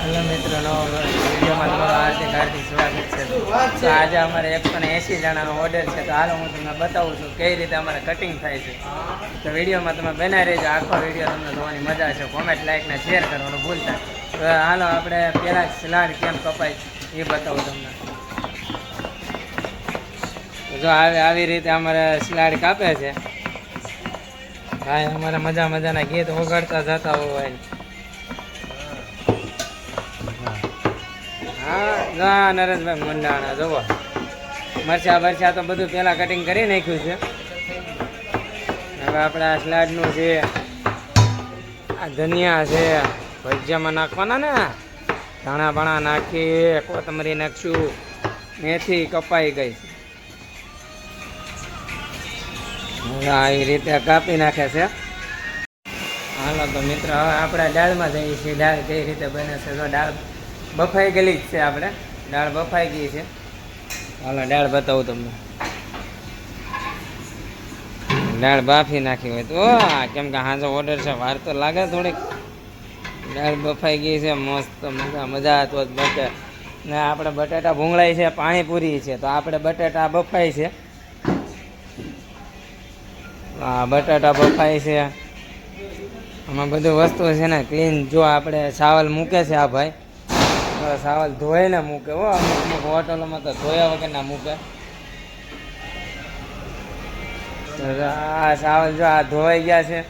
Hello મિત્રો નવો વિડીયોમાં તમારું હાર્દિક હાર્દિક સ્વાગત છે. તો આજે અમારે એકસો ને એંસી જણાનો ઓર્ડર છે, તો હાલો હું તમને બતાવું છું કઈ રીતે અમારે કટિંગ થાય છે. તો વિડીયોમાં તમે બનાવી રહેજો, આખો વીડિયો તમને જોવાની મજા છે કોમેન્ટ લાઇકને શેર કરવાનું ભૂલતા તો હાલો આપણે પહેલાં સલાડ કેમ કપાય એ બતાવું તમને. જો આવી આવી રીતે અમારે સલાડ કાપે છે. ભાઈ, અમારે મજા મજાના ગીત વગાડતા જતા હોય હા નરેશભાઈ મંડાણા, જોવો. મરચા બરચા તો બધું પહેલાં કટિંગ કરી નાખ્યું છે. હવે આપણે આ સ્લાડનું છે આ ધનિયા છે, ભજીયામાં નાખવાના ને, ધાણા ભાણા નાખી, કોથમરી નાખશું, મેથી કપાઈ ગઈ. હવે આવી રીતે કાપી નાખે છે. હાલો તો મિત્ર, હવે આપણે દાળમાં જઈએ છીએ. દાળ કઈ રીતે બને છે? તો દાળ બફાઈ ગયેલી જ છે આપણે. દાળ બફાઈ ગઈ છે. હાલો, દાળ બતાવું તમને. દાળ બાફી નાખી હોય તો કેમ કે હાજો ઓર્ડર છે, વાર તો લાગે થોડીક. દાળ બફાઈ ગઈ છે, મસ્ત, મજા મજા તો બટે. ને આપણે બટેટા ભૂંગળાઈ છે, પાણીપુરી છે, તો આપણે બટેટા બફાઈ છે. હા બટાટા બફાઈ છે. આમાં બધું વસ્તુ છે ને ક્લીન જો આપણે ચાવલ મૂકે છે આ ભાઈ તો ચાવલ ધોઈને મૂકે, હો, અમુક અમુક હોટલોમાં તો ધોયા વગર ના મૂકે. આ સાવલ જો આ ધોવાઈ ગયા છે.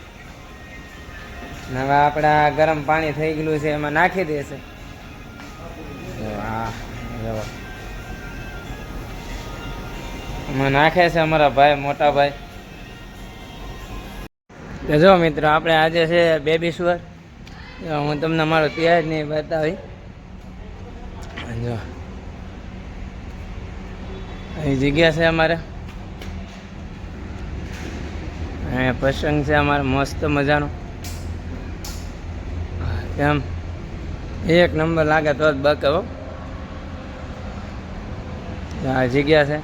હવે આપણે આ ગરમ પાણી થઈ ગયેલું છે, એમાં નાખી દેશે એમાં નાખે છે અમારા ભાઈ, મોટા ભાઈ. જો મિત્રો, આપણે આજે છે બેબી સુવર હું તમને મારો ત્યાજ નહીં બતાવી જો. અહીં જગ્યા છે અમારે. અહીંયા પ્રસંગ છે અમારે, મસ્ત મજાનો. કેમ એક નંબર લાગે તો જ બકે આ જગ્યા છે.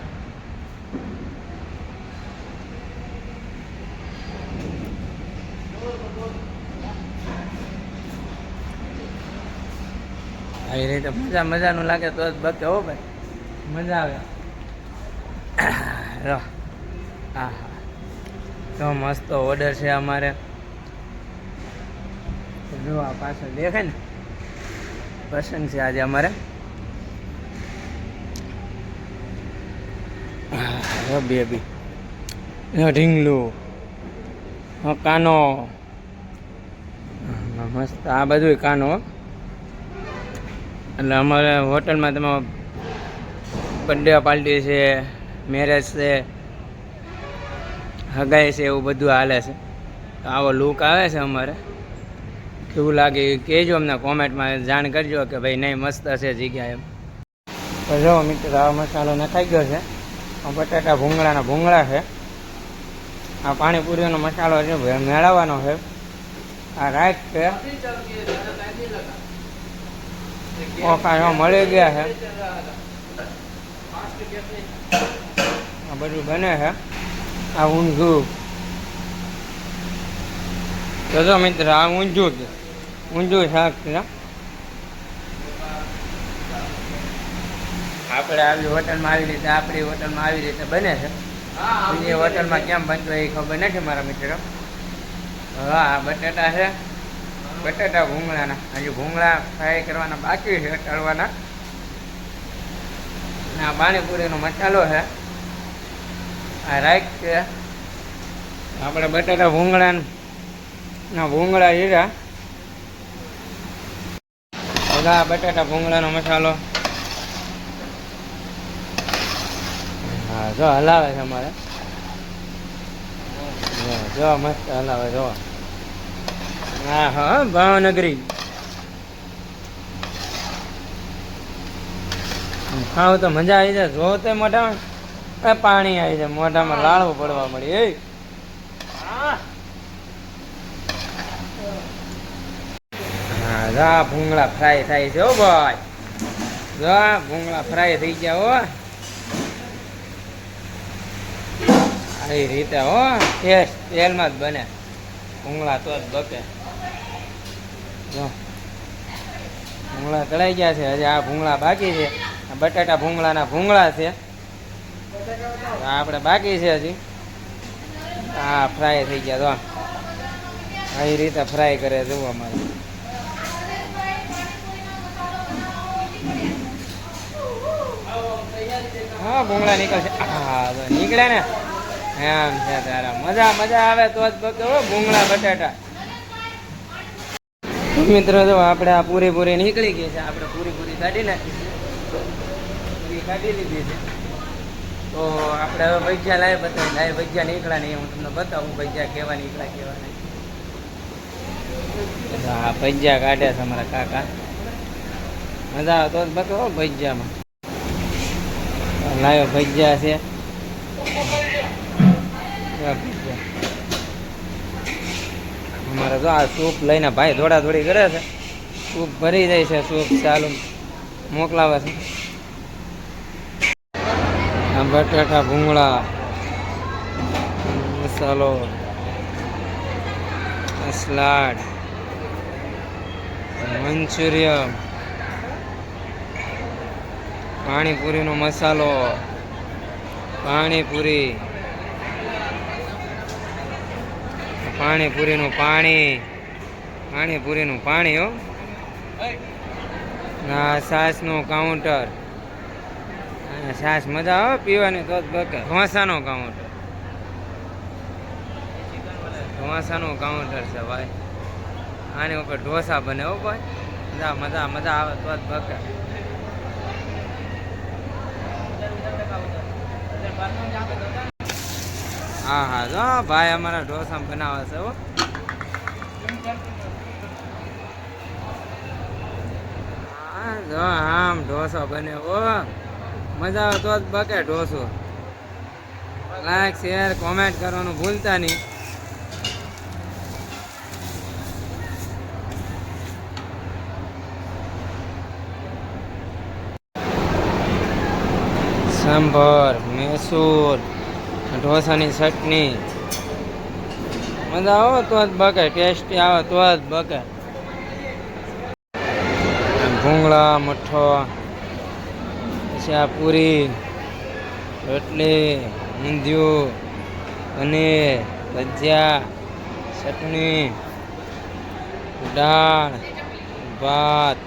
આવી રીતે મજા, મજાનું લાગે તો જ બકે હો ભાઈ. મજા આવે. રો હા હા. તો મસ્ત ઓર્ડર છે અમારે. જો આ પાછળ દેખાય ને. પસંદ છે આજે અમારે. બેબી ઢીંગલું. કાનો. મસ્ત. આ બધું કાનો. એટલે અમારે હોટલમાં તમે બર્થડે પાર્ટી છે મેરેજ છે, હગાઈ છે એવું બધું હાલે છે. તો આવો લુક આવે છે અમારે. કેવું લાગે કહેજો અમને કોમેન્ટમાં, જાણ કરજો કે ભાઈ નહીં, મસ્ત છે જગ્યા એમ. તો જો મિત્રો, આ મસાલો નખાઈ ગયો છે. આ બટાટા ભૂંગળાના ભૂંગળા છે. આ પાણીપુરીનો મસાલો છે, મેળવવાનો છે. આ રાઈટ છે. ઓખા જો મળી ગયા છે આ બધું બને છે આ ઊંધું. જો મિત્ર આ ઊંધું છે. ઊંધું શાક છે. આપણે આવી હોટલમાં આવી રીતે આપણી હોટલમાં આવી રીતે બને છે. બીજી હોટલમાં કેમ બનતું હોય એ ખબર નથી મારા મિત્રો. હા બટાટા છે. બટાટા ભૂંગળાના હજી ભૂંગળા ફ્રાય કરવાના બાકી છે તળવાના ને આ પાણીપુરીનો મસાલો છે આ રાઈટ છે આપણે બટાટા ભૂંગળા ના ભૂંગળા જીરા ઓલા બટાટા ભૂંગળાનો મસાલો હા જો હલાવે છે અમારે જો, જો મસ્ત હલાવે જો હા હા, ભાવનગરી. ખાવ તો મજા આવી જાય. જો તે મોઢામાં પાણી આવી જાય. મોઢામાં લાળવું પડવા મળી. એ. હા, જો, ભૂંગળા ફ્રાય થાય છે હો ભાઈ. જા, ભૂંગળા ફ્રાય થઈ ગયા હો. આવી રીતે હો. ટેસ્ટ તેલમાં જ બને. ભૂંગળા તો જ બકે. ભૂંગળા તળાઈ ગયા છે. હજી આ ભૂંગળા બાકી છે. બટાટા ભૂંગળાના ભૂંગળા છે. આ આપણે બાકી છે હજી. હા ફ્રાય થઈ ગયા. તો આવી રીતે ફ્રાય કરે જુઓ અમારે. હા, ભૂંગળા નીકળશે હા નીકળે ને. એમ છે, તારા. મજા મજા આવે તો જ હો, ભૂંગળા, બટાટા. મિત્રો, જો આપણે આ પૂરી પૂરી નીકળી ગઈ છે, આપણે પૂરીપૂરી પૂરી કાઢી નાખી કાઢી લીધી છે. તો આપણે હવે ભજીયા લાવી બતાવી લાવી ભજીયા નીકળ્યા નહીં હું તમને બતાવું, ભજીયા કેવા નીકળ્યા, કેવા નહીં. ભજીયા કાઢ્યા છે અમારા કાકા. મજા આવે તો બતાવો ભજીયામાં. લાવ્યો ભજીયા છે. અમારે તો આ સૂપ લઈને ભાઈ દોડા દોડી કરે છે. સૂપ ભરી જાય છે, સૂપ ચાલુ મોકલાવે છે. બટાટા ભૂંગળા, મસાલો સલાડ મંચુરિયમ પાણીપુરીનો મસાલો, પાણીપુરી પાણીપુરીનું પાણી. પાણીપુરીનું પાણી, હો. આ છાશનું કાઉન્ટર અને સાસ મજા આવે પીવાની તો ઢોસાનું કાઉન્ટર ઢોસાનું કાઉન્ટર છે ભાઈ. આની ઉપર ઢોસા બને, હો ભાઈ. મજા મજા મજા આવે તો જ બકે. હા હા. જો ભાઈ અમારા ઢોસા બનાવે છે, હો. જો આમ ઢોસો બને ઓ મજા આવે તો જ બકે ઢોસો. લાઈક શેર કોમેન્ટ કરવાનું ભૂલતા નહીં. સંભર, મેસૂર ઢોસાની ચટણી. મજા આવે તો જ બકે, ટેસ્ટી આવે તો જ બકે. ભૂંગળા, મઠો, પછી આ પૂરી, રોટલી ઊંધિયું પનીર, ભજીયા, ચટણી, દાળ, ભાત.